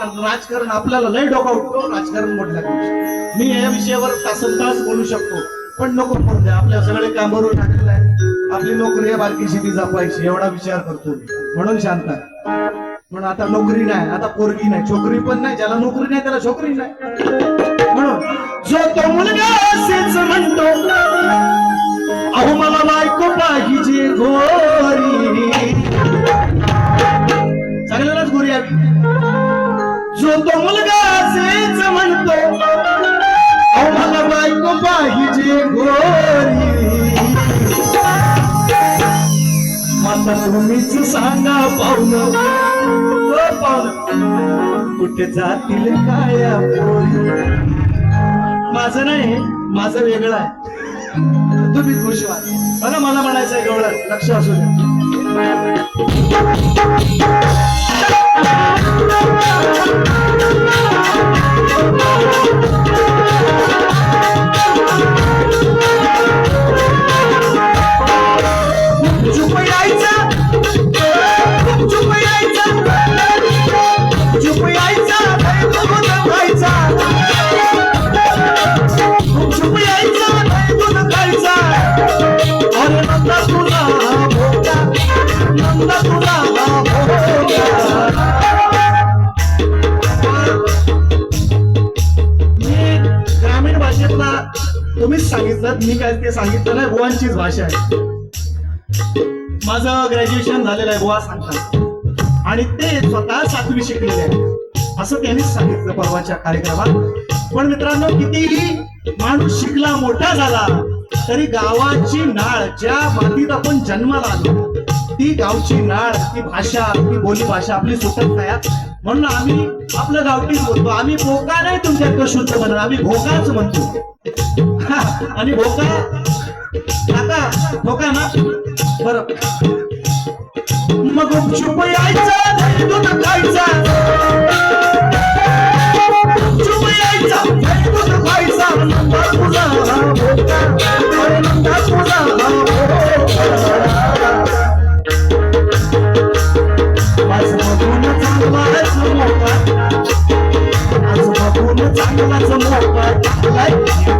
राजकारण आपल्याला लय डोका उठतो हो, राजकारण म्हटल्यापेक्षा मी या विषयावर तासन तास बोलू शकतो. पण नको बोलू आपल्या सगळे कामावर टाकलेलं आहे. आपली नोकरी आहे बारकी शेती जपायची एवढा विचार करतो म्हणून शांत आहे. म्हणून आता नोकरी नाही आता पोरगी नाही छोकरी पण नाही ज्याला नोकरी नाही त्याला छोकरी नाही. म्हणून जो तो मुलगा असेच म्हणतो अहो मला बायको पाहिजे गो माता तुम्हीच सांगा पाहुन कुठे जातील काय माझ माझं नाही माझं वेगळं आहे. तुम्ही खुश व्हा. हो मला म्हणायचं आहे गवळण लक्ष असू द्या. सांगितलं ना गोवांचीच भाषा आहे. माझं ग्रॅज्युएशन झालेलं आहे गोवा सांगतात आणि ते स्वतः सातवी शिकलेले आहे असं त्यांनीच सांगितलं परवाच्या कार्यक्रमात. पण मित्रांनो कितीही माणूस शिकला मोठा झाला तरी गावाची नाळ ज्या मातीत आपण जन्माला आलो ती गावची नाळ ती भाषा ती बोली भाषा आपली सुटत नाही. म्हणून आम्ही आपलं गावठीच बोलतो. आम्ही भोका नाही तुमच्याकडे शुद्ध म्हणून आम्ही भोकाच म्हणतो. आणि भोका आता भोका ना? बर. मग चुप यायचा दूध खायचा. चुप यायचा दूध खायचा नंदा तुझा भोका नंदा तुझा बघून चांगलाच मोका बघून चांगलाच मोका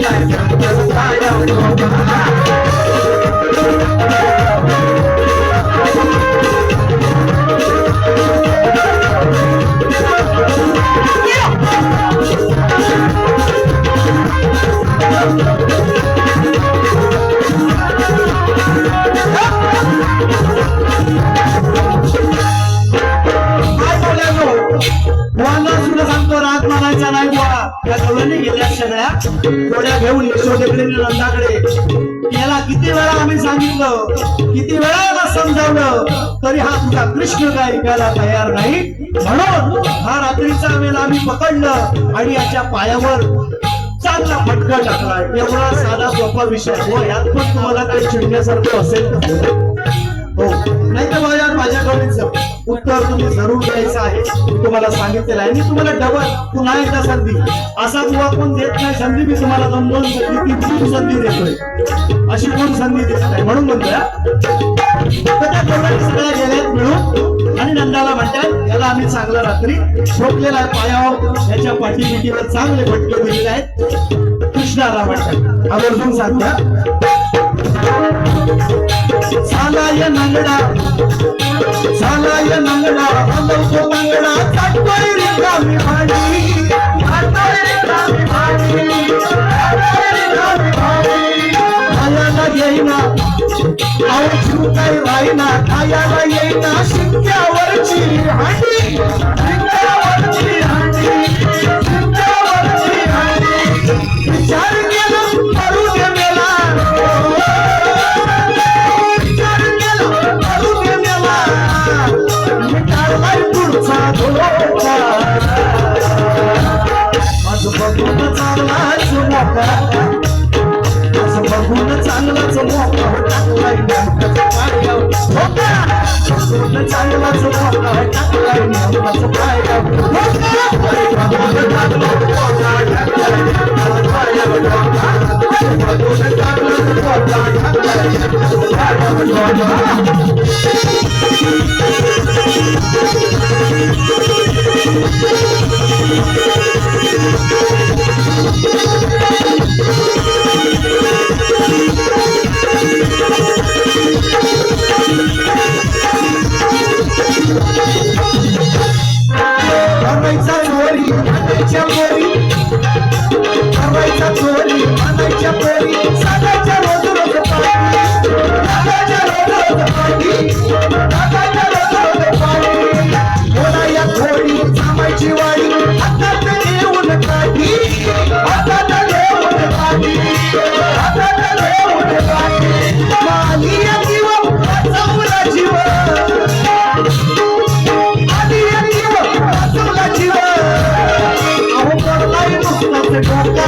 काय किती वेळा आम्ही सांगितलं? किती वेळा समजावलं? तरी हा तुझा कृष्ण काय ऐकायला तयार नाही. म्हणून हा रात्रीचा वेळेला आम्ही पकडलं आणि याच्या पायावर चांगला फटका टाकला. एवढा साधा सोपा विषय. हो यात पण तुम्हाला काही चिडण्यासारखं असेल? हो. नाही तर माझ्या माझ्याकडे उत्तर तुम्ही जरूर द्यायचं आहे. मी तुम्हाला सांगितलेलं आहे. मी तुम्हाला डबल पुन्हा एकदा संधी. असा दुवा कोण देत नाही संधी मी तुम्हाला दोन दोन संधी तीन संधी देतोय. अशी कोण संधी देत नाही? म्हणून म्हणतोय सगळ्या गेल्यात मिळून आणि नंदाला म्हणतात याला आम्ही चांगला रात्री झोपलेला आहे पायावर याच्या पाठीपिटीवर चांगले फटके दिलेले आहेत. कृष्णाला म्हणतात आवर्जून सांगतात झालाय नंगडा झालाय नंगडा हलवतो नंगडा चाटतोय रिकामी भाडी चाटतोय रिकामी भाडी रिकामी भाडी येईना अहो जीव राहीना खायला येईना. शिंक्यावरची chamburi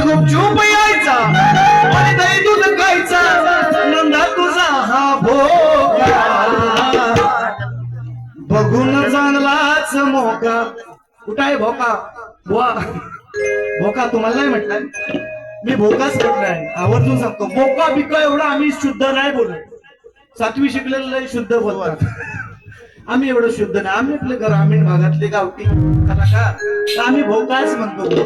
गुपचूप यायचा आणि दही दूध खायचा. नंदा तुझा हा भोगा बघून चांगलाच मोका. कुठं आहे भोका? वा भोका तुम्हाला नाही म्हटलाय मी भोकाच म्हटलाय आवर्जून सांगतो. भोका बिका एवढा आम्ही शुद्ध नाही बोलत. सातवी शिकलेलं शुद्ध बोलतात. आम्ही एवढं शुद्ध नाही. आम्ही आपले ग्रामीण भागातले गावठी कलाकार. तर आम्ही भोकाच म्हणतो.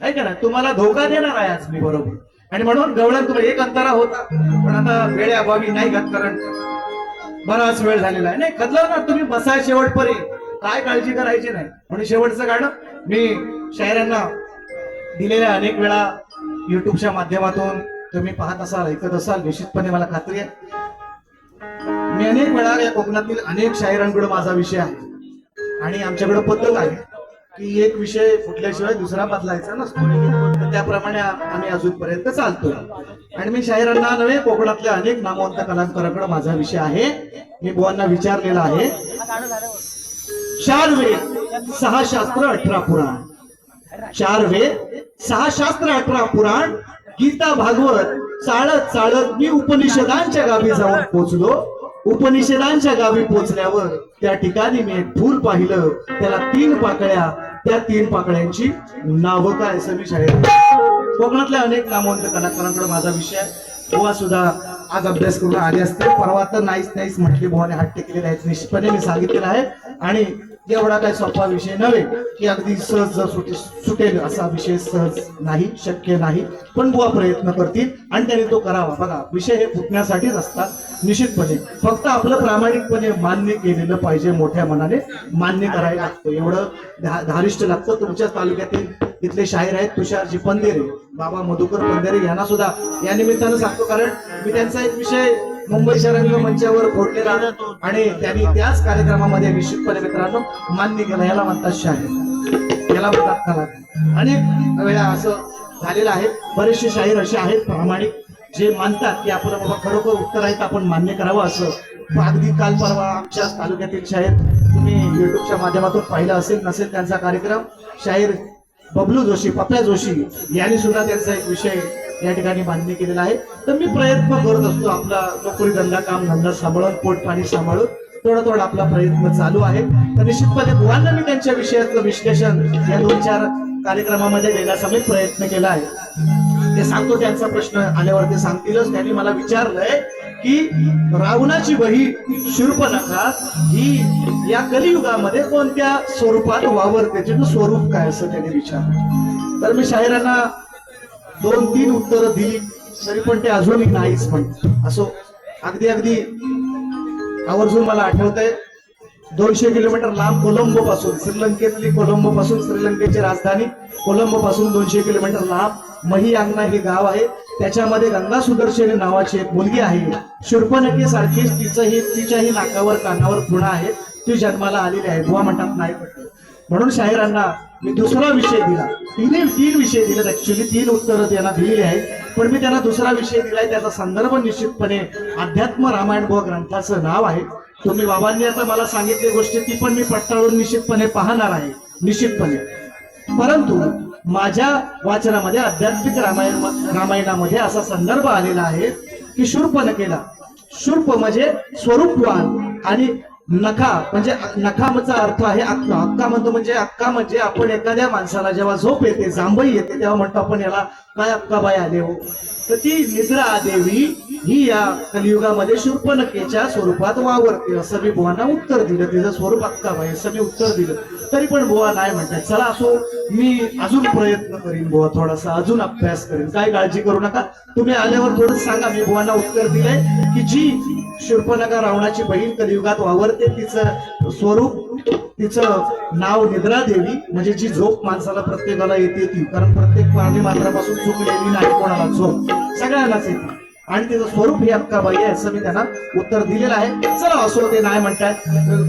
ऐका का ना तुम्हाला धोका देणार आहे आज मी बरोबर. आणि म्हणून गवळण तुम्ही एक अंतरा होता. पण आता वेळेअभावी नाही घात कारण. बराच वेळ झालेला आहे. नाही कदलं ना तुम्ही बसा शेवटपर्यंत. काय काळजी करायची नाही. म्हणून शेवटचं गाणं मी शायरांना दिलेल्या अनेक वेळा युट्यूबच्या माध्यमातून तुम्ही पाहत असाल ऐकत असाल निश्चितपणे मला खात्री आहे. मी अनेक वेळा या कोकणातील अनेक शायरांकडे माझा विषय आहे. आणि आमच्याकडे पद्धत आहे की एक विषय फुटल्याशिवाय दुसरा बदलायचा नसतो. त्याप्रमाणे आम्ही अजूनपर्यंत चालतो आणि मी शाहिरांना नव्हे कोकणातल्या अनेक नामवंत कलाकारांकडे माझा विषय आहे. मी बुवांना विचारलेला आहे. चार वेद सहा शास्त्र अठरा पुराण. चार वेद सहा शास्त्र अठरा पुराण. गीता भागवत चाळत चाळत मी उपनिषदांच्या गावी जाऊन पोचलो. उपनिषदांच्या गावी पोचल्यावर त्या ठिकाणी मी एक फूल पाहिलं. त्याला तीन पाकळ्या त्या तीन पाकळ्यांची नावं काय असं मी शाळेत कोकणातल्या अनेक नामवंत कलाकारांकडे माझा विषय आहे. सुद्धा आज अभ्यास करून आले असते. परवा तर नाहीच नाहीच म्हटली. बुवाने हट्ट केलेले आहेत निश्चितपणे मी सांगितलेलं आहे. आणि एवढा काही सोपा विषय नव्हे की अगदी सहज जर सुटे सुटेल असा विषय सहज नाही शक्य नाही. पण बुवा प्रयत्न करतील आणि त्यांनी तो करावा. बघा विषय हे फुटण्यासाठीच असतात निश्चितपणे. फक्त आपलं प्रामाणिकपणे मान्य केलेलं पाहिजे मोठ्या मनाने. मान्य करायला लागतं. एवढं धा- धारिष्ट लागतं. तुमच्या तालुक्यातील इथले शाहीर आहेत तुषारजी पंदेरे बाबा मधुकर पंदेरे यांना सुद्धा या निमित्तानं सांगतो कारण मी त्यांचा एक विषय मुंबई रंग मंचावर फोडलेला आणि त्यांनी त्याच कार्यक्रमामध्ये निश्चितपणे मित्रांनो मान्य केलं याला म्हणतात शाहीर. याला म्हणतात कलाकार. अनेक वेळा असं झालेलं आहे. बरेचसे शाहीर असे आहेत प्रामाणिक जे मानतात की आपण बाबा खरोखर उत्तर आहेत आपण मान्य करावं असं. अगदी काल परवा आमच्याच तालुक्यातील शाहीर तुम्ही युट्यूबच्या माध्यमातून पाहिलं असेल नसेल त्यांचा कार्यक्रम शाहीर बबलू जोशी पप्या जोशी यांनी सुद्धा त्यांचा एक विषय या ठिकाणी मान्य केलेलं आहे. तर मी प्रयत्न करत असतो आपला नोकरी धंदा काम धंदा सांभाळून पोट पाणी सांभाळून थोडा थोडा आपला प्रयत्न चालू आहे. तर निश्चितपणे मुलांना मी त्यांच्या विषयाचं विश्लेषण या दोन चार कार्यक्रमामध्ये देण्याचा मी प्रयत्न केला आहे. ते सांगतो त्यांचा प्रश्न आल्यावर ते सांगतीलच. त्यांनी मला विचारलंय की रावणाची बही शूर्पणखा ही या कलियुगामध्ये कोणत्या स्वरूपात वावरते? तिचं स्वरूप काय असं त्यांनी विचारलं. तर मी शाहिरांना दोन तीन उत्तरं दिली तरी पण ते अजूनही नाहीच पण. असो अगदी अगदी आवर्जून मला आठवतंय दोनशे किलोमीटर लांब कोलंबो पासून श्रीलंकेतली कोलंबो पासून श्रीलंकेची राजधानी कोलंबो पासून दोनशे किलोमीटर लांब मही अंगणा हे गाव आहे. त्याच्यामध्ये गंगा सुदर्शन नावाची एक मुलगी आहे. शूर्पणखी सारखीच तिचंही तिच्याही नाकावर कानावर खुणा आहे. ती जन्माला आलेली आहे. बुवा म्हणतात नाही पटलं. म्हणून शाहिरांना मी दुसरा विषय दिला. तिने तीन विषय दिले. ऍक्च्युली तीन उत्तरं त्यांना दिलेली आहेत. पण मी त्यांना दुसरा विषय दिलाय. त्याचा संदर्भ निश्चितपणे अध्यात्म रामायण बुवा ग्रंथाचं नाव आहे. तुम्ही बाबांनी आता मला सांगितली गोष्टी ती पण मी पट्टाळून निश्चितपणे पाहणार आहे. निश्चितपणे. परंतु माझ्या वाचनामध्ये आध्यात्मिक रामायण रामायणामध्ये असा संदर्भ आलेला आहे की शूर्पणखेला शूर्प म्हणजे स्वरूपवान आणि नखा म्हणजे नखामचा अर्थ आहे अक्का अक्का म्हणतो म्हणजे अक्का म्हणजे आपण एखाद्या माणसाला जेव्हा झोप येते जांभई येते तेव्हा म्हणतो आपण याला काय अक्काबाई आले हो? तर ती निद्रा देवी ही या कलियुगामध्ये शूर्पणखेच्या स्वरूपात वावरते. असं मी बुवांना उत्तर दिलं. तिचं स्वरूप अक्काबाई असं मी उत्तर दिलं. तरी पण बुवा नाही म्हणतात चला असो मी अजून प्रयत्न करीन बुवा थोडासा अजून अभ्यास करीन. काय काळजी करू नका. तुम्ही आल्यावर थोडं सांगा. मी बुवांना उत्तर दिलंय की जी शिल्पनगर रावणाची बहीण कलियुगात वावरते तिचं स्वरूप तिचं नाव निद्रा देवी म्हणजे जी झोप माणसाला प्रत्येकाला येते ती. कारण प्रत्येक प्राणी मात्रापासून चुकलेली नाही कोणाला झोप. सगळ्यांनाच येते. आणि तिचं स्वरूप ही अक्काबाई आहे असं मी त्यांना उत्तर दिलेलं आहे. चला असो ते नाही म्हणतात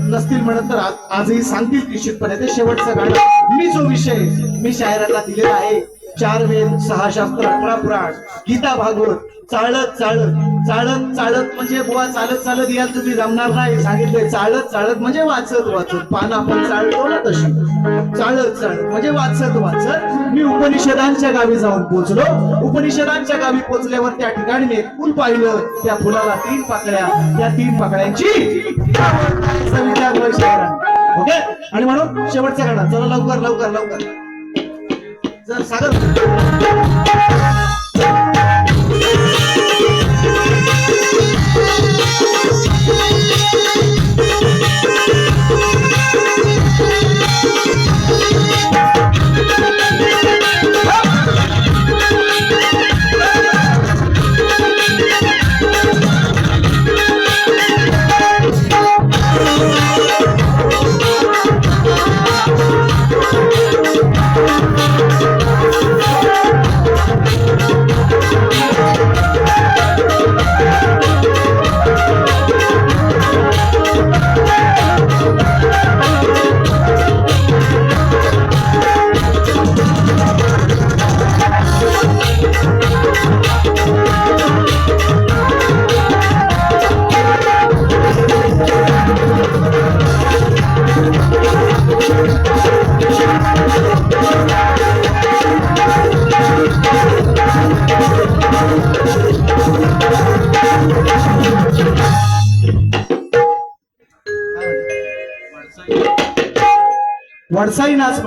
नसतील म्हणत तर आज- आजही सांगतील निश्चितपणे. ते शेवटचं गाणं. मी जो विषय मी शायराला दिलेला आहे चार वेद सहा शास्त्र अठरा पुराण गीता भागवत चालत चालत चालत चालत म्हणजे बुवा चालत चालत या तुम्ही जमणार नाही. सांगितलंय चालत चालत म्हणजे वाचत वाचत. पान आपण चालतो ना तशी. चालत चालत म्हणजे वाचत वाचत. मी उपनिषदांच्या गावी जाऊन पोहोचलो उपनिषदांच्या गावी पोहोचल्यावर त्या ठिकाणी मी एक फुल पाहिलं. त्या फुलाला तीन पाकळ्या. त्या तीन पाकळ्यांची ओके? आणि म्हणून शेवटचा गाणं चला लवकर लवकर लवकर. जर सागर やった!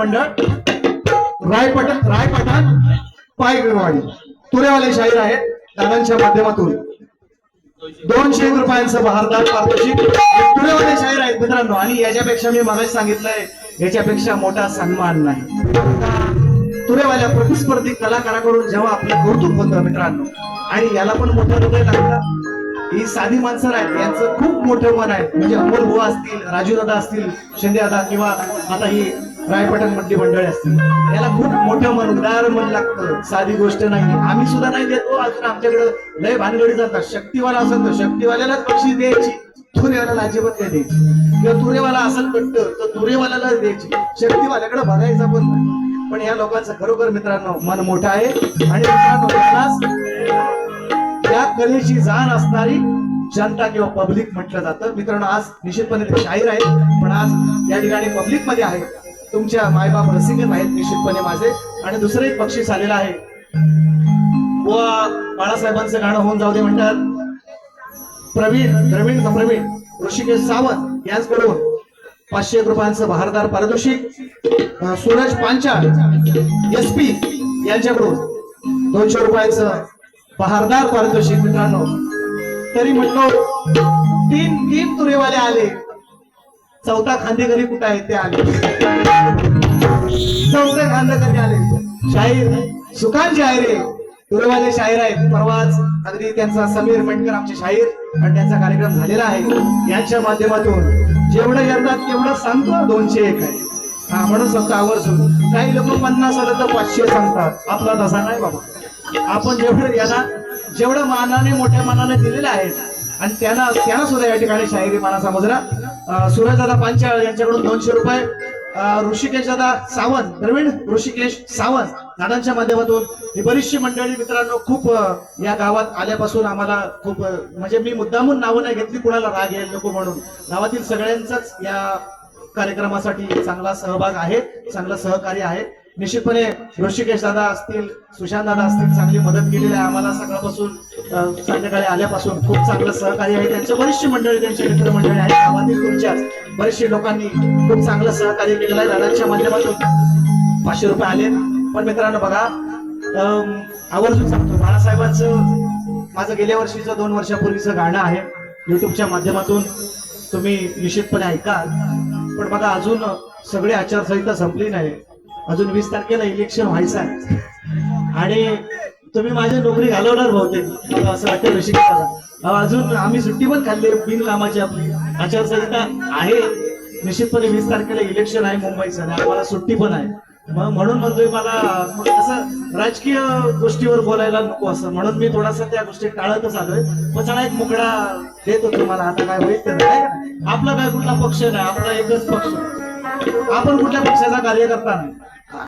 मंडळ. रायपट रायपठाण पायगडवाडी तुरेवाले शाहीर आहेत दादांच्या माध्यमातून. दोनशे एक रुपयांचं भारतात पारितोषिक तुरेवाले शाहीर आहेत मित्रांनो. आणि याच्यापेक्षा मी मगाशी सांगितलंय याच्यापेक्षा मोठा सन्मान नाही. तुरेवाल्या प्रतिस्पर्धी कलाकाराकडून जेव्हा आपलं कौतुक होतं मित्रांनो आणि याला पण मोठं हृदय लागतं ही साधी माणसं आहेत यांचं खूप मोठं मन आहे. म्हणजे अमोल बुवा असतील राजू दादा असतील शिंदे दादा किंवा आता ही रायपटन मधली मंडळी असतील. याला खूप मोठं मन उदार मन लागतं. साधी गोष्ट नाही आम्ही सुद्धा नाही देतो हो, अजून आमच्याकडे लय भानगडी जातात. शक्तीवाला असेल तर शक्तीवाल्यालाच बक्षीस द्यायची. तुरेवाल्याला अजिबात नाही द्यायची. किंवा तुरेवाला असेल पट्ट तर तुरेवाल्यालाच द्यायची. शक्तीवाल्याकडे बघायचा पण नाही. पण या लोकांचं खरोखर मित्रांनो मन मोठं आहे. आणि मित्रांनो त्या कलेची जाण असणारी जनता किंवा पब्लिक म्हटलं जातं. मित्रांनो आज निश्चितपणे ते शाहीर आहेत पण आज या ठिकाणी पब्लिकमध्ये आहे तुमच्या मायबाप रसिकच आहेत निश्चितपणे माझे. आणि दुसरं एक बक्षीस आलेलं आहे. व बाळासाहेबांचं गाणं होऊन जाऊ दे म्हणतात. प्रवीण प्रवीण प्रवीण? ऋषिकेश सावंत यांचकडून पाचशे एक रुपयांचं बहारदार पारितोषिक. सूरज पांचाळ एस पी यांच्याकडून दोनशे रुपयांचं बहारदार पारितोषिक मित्रांनो. तरी म्हणलो तीन तीन तुरेवाले आले. चौथा खांदेकरी कुठे आहे ते आले. चौथे खांदेकरी आले. शाहीर सुखान शाहीर आहे. तुरेवाले शाहीर आहेत. परवाच अगदी त्यांचा समीर मेंढकर आमचे शाहीर आणि त्यांचा कार्यक्रम झालेला आहे. यांच्या माध्यमातून जेवढं येतात तेवढं सांगतो दोनशे एक आहे. हा म्हणून सांगतो आवर्जून. काही लोक पन्नास आलं तर पाचशे सांगतात. आपला तसा नाही बाबा. आपण जेवढं याला जेवढं मानाने मोठ्या मानाने दिलेले आहेत आणि त्यांना त्यांना सुद्धा या ठिकाणी शाहिरी माना समजला सूरजदादा पांचाळ यांच्याकडून दोनशे रुपये ऋषिकेश दादा सावंत प्रवीण ऋषिकेश सावंत दादांच्या माध्यमातून ही बरीचशी मंडळी मित्रांनो खूप या गावात आल्यापासून आम्हाला खूप म्हणजे मी मुद्दामून नावं नाही घेतली कुणाला राग येईल नको म्हणून. गावातील सगळ्यांचाच या कार्यक्रमासाठी चांगला सहभाग आहे चांगलं सहकार्य आहे. निश्चितपणे ऋषिकेश दादा असतील सुशांत दादा असतील चांगली मदत केलेली आहे आम्हाला सकाळपासून. संध्याकाळी आल्यापासून खूप चांगलं सहकार्य आहे. त्यांचे बरीचशी मंडळी त्यांचे मित्रमंडळी आहेत. गावातील तुमच्याच बरेचसे लोकांनी खूप चांगलं सहकार्य केलेलं आहे. दादांच्या माध्यमातून पाचशे रुपये आले. पण मित्रांनो बघा अं, आवर्जून सांगतो बाळासाहेबांचं माझं गेल्या वर्षीचं दोन वर्षापूर्वीचं गाणं आहे. युट्यूबच्या माध्यमातून तुम्ही निश्चितपणे ऐकाल पण बघा अजून सगळी आचारसंहिता संपली नाही. अजून वीस तारखेला इलेक्शन व्हायचं आहे. आणि तुम्ही माझी नोकरी घालवणार बहुतेक. मला असं वाटतं ऋषिकेला अजून आम्ही सुट्टी पण खाल्ली बिनकामाची आपली. आचारसंहिता आहे. निश्चितपणे वीस तारखेला इलेक्शन आहे मुंबईचं. आणि आम्हाला सुट्टी पण आहे. मग म्हणून म्हणतोय मला असं राजकीय गोष्टीवर बोलायला नको असं. म्हणून मी थोडासा त्या गोष्टी टाळतच आलोय. पण चला एक मुकडा देतो तुम्हाला. आता काय होईल तर आपला काय कुठला पक्ष नाही. आपला एकच पक्ष. आपण कुठल्या पक्षाचा कार्यकर्ता नाही.